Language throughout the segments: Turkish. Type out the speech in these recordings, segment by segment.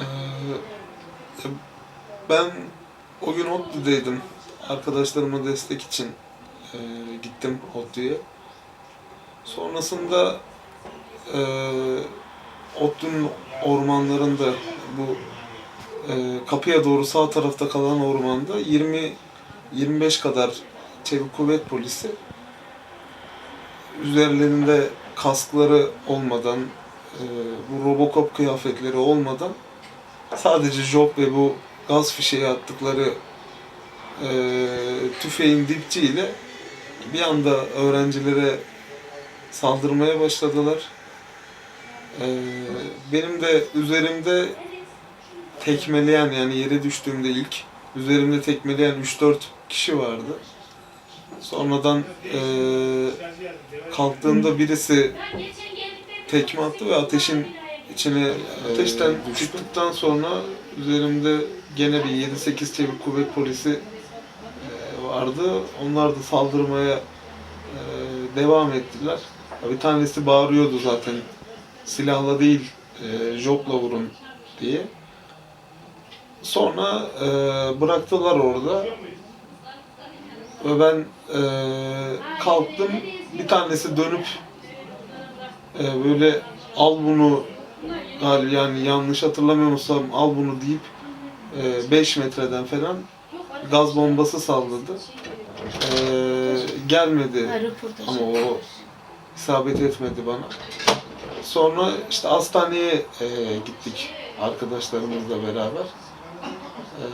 Ee, ben o gün ODTÜ'deydim. Arkadaşlarıma destek için e, gittim ODTÜ'ye. Sonrasında e, ODTÜ'nün ormanlarında bu e, kapıya doğru sağ tarafta kalan ormanda 20-25 kadar çevik kuvvet polisi üzerlerinde kaskları olmadan, e, bu Robocop kıyafetleri olmadan sadece job ve bu gaz fişeği attıkları e, tüfeğin dipçiyle bir anda öğrencilere saldırmaya başladılar. E, benim de üzerimde tekmeleyen yani yere düştüğümde ilk üzerimde tekmeleyen 3-4 kişi vardı. Sonradan e, kalktığımda birisi tekme attı ve ateşin içine ateşten çıktıktan sonra üzerimde gene bir 7-8 çevik kuvvet polisi e, vardı. Onlar da saldırmaya e, devam ettiler. Bir tanesi bağırıyordu zaten silahla değil e, jopla vurun diye. Sonra bıraktılar orada ve ben kalktım. Bir tanesi dönüp e, böyle al bunu yani yanlış hatırlamıyorsam al bunu deyip 5 metreden falan gaz bombası salladı. E, gelmedi ama o isabet etmedi bana. Sonra işte hastaneye e, gittik arkadaşlarımızla beraber. E,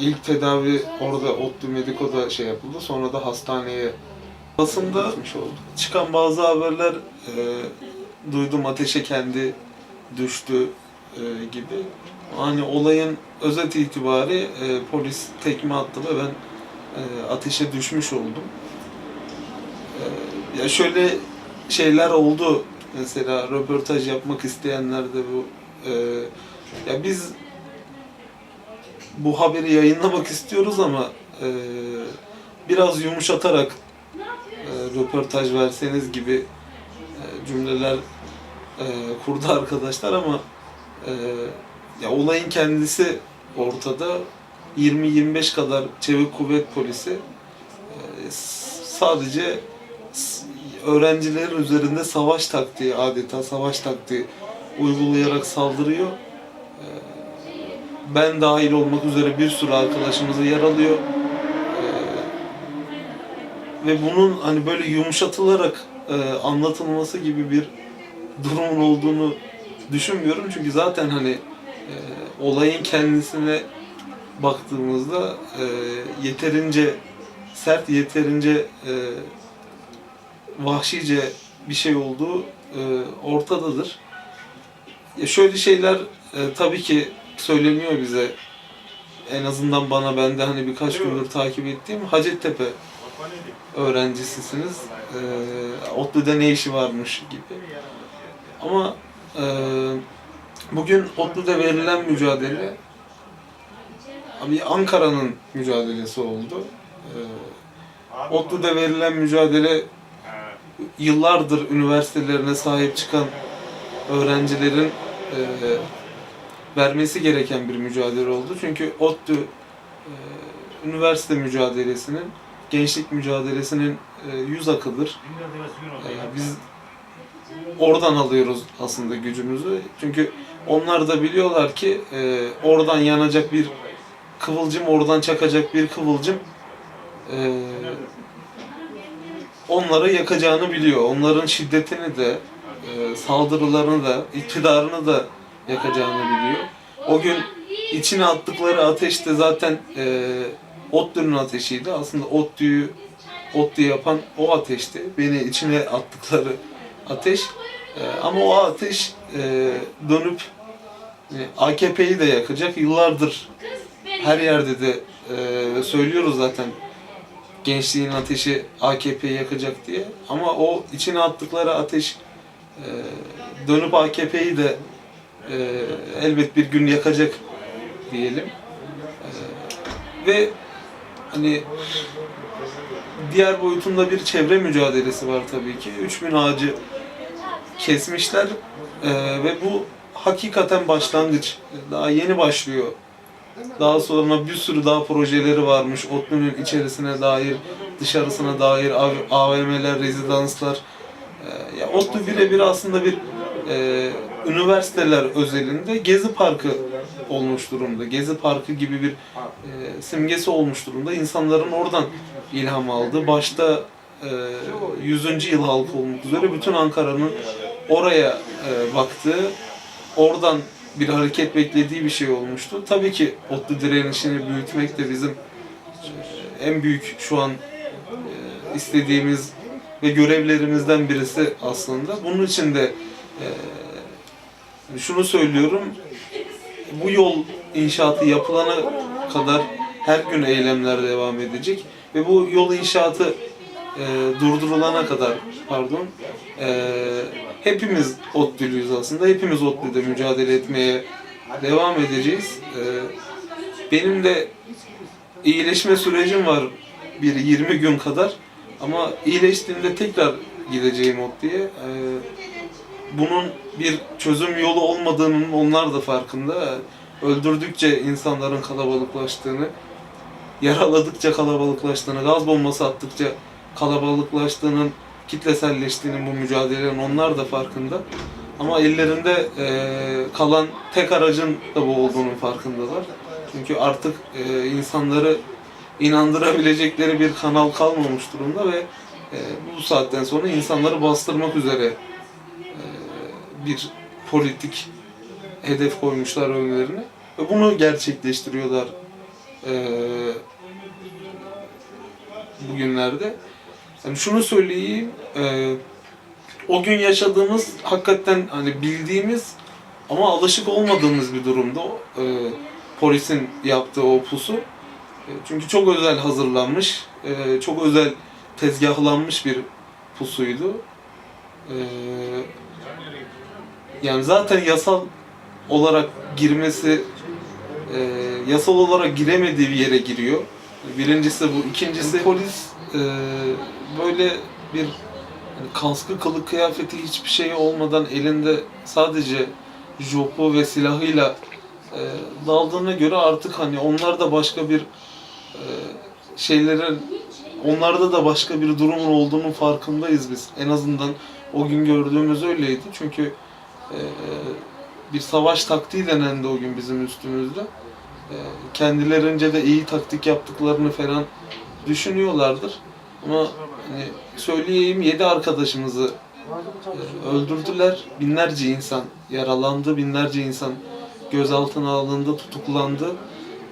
ilk tedavi orada Otlu Mediko'da şey yapıldı. Sonra da hastaneye basında çıkan bazı haberler e, duydum ateşe kendi düştü e, gibi. Hani olayın özet itibari e, polis tekme attı ve ben e, ateşe düşmüş oldum. E, ya şöyle şeyler oldu. Mesela röportaj yapmak isteyenler de bu e, ya biz bu haberi yayınlamak istiyoruz ama e, biraz yumuşatarak e, röportaj verseniz gibi e, cümleler e, kurdu arkadaşlar ama ya olayın kendisi ortada 20-25 kadar çevik kuvvet polisi sadece öğrencilerin üzerinde savaş taktiği adeta savaş taktiği uygulayarak saldırıyor. Ben dahil olmak üzere bir sürü arkadaşımızı yaralıyor. Ve bunun hani böyle yumuşatılarak e, anlatılması gibi bir durumun olduğunu düşünmüyorum. Çünkü zaten hani e, olayın kendisine baktığımızda e, yeterince sert, yeterince e, vahşice bir şey olduğu e, ortadadır. Ya şöyle şeyler e, tabii ki söyleniyor bize. En azından bana ben de hani birkaç gündür takip ettiğim Hacettepe öğrencisisiniz. E, ODTÜ'de ne işi varmış gibi. Ama e, bugün ODTÜ'de verilen mücadele bir Ankara'nın mücadelesi oldu. E, ODTÜ'de verilen mücadele yıllardır üniversitelerine sahip çıkan öğrencilerin e, vermesi gereken bir mücadele oldu. Çünkü ODTÜ e, üniversite mücadelesinin, gençlik mücadelesinin e, yüz akıdır. E, biz oradan alıyoruz aslında gücümüzü. Çünkü onlar da biliyorlar ki e, oradan yanacak bir kıvılcım, oradan çakacak bir kıvılcım onları yakacağını biliyor. Onların şiddetini de, saldırılarını da, iktidarını da yakacağını biliyor. O gün içine attıkları ateş de zaten e, ODTÜ'nün ateşiydi. Aslında ODTÜ'yü ODTÜ yapan o ateşti. Beni içine attıkları ateş. E, ama o ateş e, dönüp e, AKP'yi de yakacak. Yıllardır her yerde de e, söylüyoruz zaten gençliğin ateşi AKP'yi yakacak diye. Ama o içine attıkları ateş dönüp AKP'yi de elbet bir gün yakacak diyelim. Ve hani diğer boyutunda bir çevre mücadelesi var tabii ki. 3000 ağacı kesmişler e, ve bu hakikaten başlangıç. Daha yeni başlıyor. Daha sonra bir sürü daha projeleri varmış. ODTÜ'nün içerisine dair, dışarısına dair AV- AVM'ler, rezidanslar. Ee, ya ODTÜ birebir aslında bir e, üniversiteler özelinde Gezi Parkı olmuş durumda. Gezi Parkı gibi bir e, simgesi olmuş durumda. İnsanların oradan ilham aldı. Başta e, 100. yıl halkı olmak üzere bütün Ankara'nın oraya e, baktığı, oradan bir hareket beklediği bir şey olmuştu. Tabii ki ODTÜ direnişini büyütmek de bizim e, en büyük şu an e, istediğimiz ve görevlerimizden birisi aslında. Bunun için de e, şunu söylüyorum, bu yol inşaatı yapılana kadar her gün eylemler devam edecek ve bu yol inşaatı e, durdurulana kadar pardon e, hepimiz ODTÜ'lüyüz aslında. Hepimiz ODTÜ'de mücadele etmeye devam edeceğiz. E, benim de iyileşme sürecim var bir 20 gün kadar ama iyileştiğimde tekrar gideceğim ODTÜ'ye. E, bunun bir çözüm yolu olmadığının onlar da farkında. Öldürdükçe insanların kalabalıklaştığını, yaraladıkça kalabalıklaştığını, gaz bombası attıkça kalabalıklaştığının, kitleselleştiğinin bu mücadelenin onlar da farkında. Ama ellerinde eee, kalan tek aracın da bu olduğunun farkındalar. Çünkü artık eee, insanları inandırabilecekleri bir kanal kalmamış durumda ve eee, bu saatten sonra insanları bastırmak üzere bir politik hedef koymuşlar önlerine ve bunu gerçekleştiriyorlar eee, bugünlerde. Yani şunu söyleyeyim, eee, o gün yaşadığımız hakikaten hani bildiğimiz ama alışık olmadığımız bir durumda eee, polisin yaptığı o pusu. E, Çünkü çok özel hazırlanmış, eee, çok özel tezgahlanmış bir pusuydu. Eee yani zaten yasal olarak girmesi e, yasal olarak giremediği bir yere giriyor. Birincisi bu. ikincisi polis e, böyle bir hani kaskı kılık kıyafeti hiçbir şey olmadan elinde sadece jopu ve silahıyla e, daldığına göre artık hani onlar da başka bir e, şeylerin onlarda da başka bir durumun olduğunun farkındayız biz. En azından o gün gördüğümüz öyleydi. Çünkü bir savaş taktiği denendi o gün bizim üstümüzde. E, kendilerince de iyi taktik yaptıklarını falan düşünüyorlardır. Ama hani söyleyeyim 7 arkadaşımızı e, öldürdüler. Binlerce insan yaralandı, binlerce insan gözaltına alındı, tutuklandı.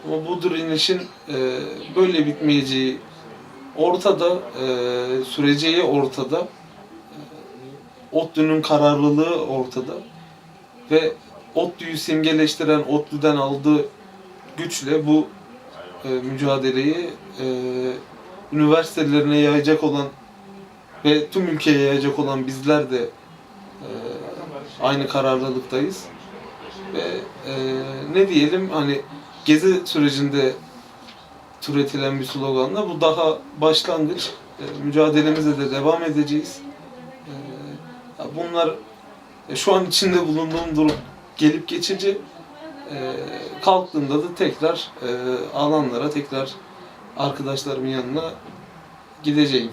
Ama bu direnişin e, böyle bitmeyeceği ortada, e, süreceği ortada. ODTÜ'nün kararlılığı ortada. Ve ODTÜ'yü simgeleştiren ODTÜ'den aldığı güçle bu e, mücadeleyi e, üniversitelerine yayacak olan ve tüm ülkeye yayacak olan bizler de e, aynı kararlılıktayız. Ve e, ne diyelim hani gezi sürecinde türetilen bir sloganla bu daha başlangıç. E, mücadelemize de devam edeceğiz. Bunlar e, şu an içinde bulunduğum durum gelip geçici. E, kalktığımda da tekrar e, alanlara, tekrar arkadaşlarımın yanına gideceğim.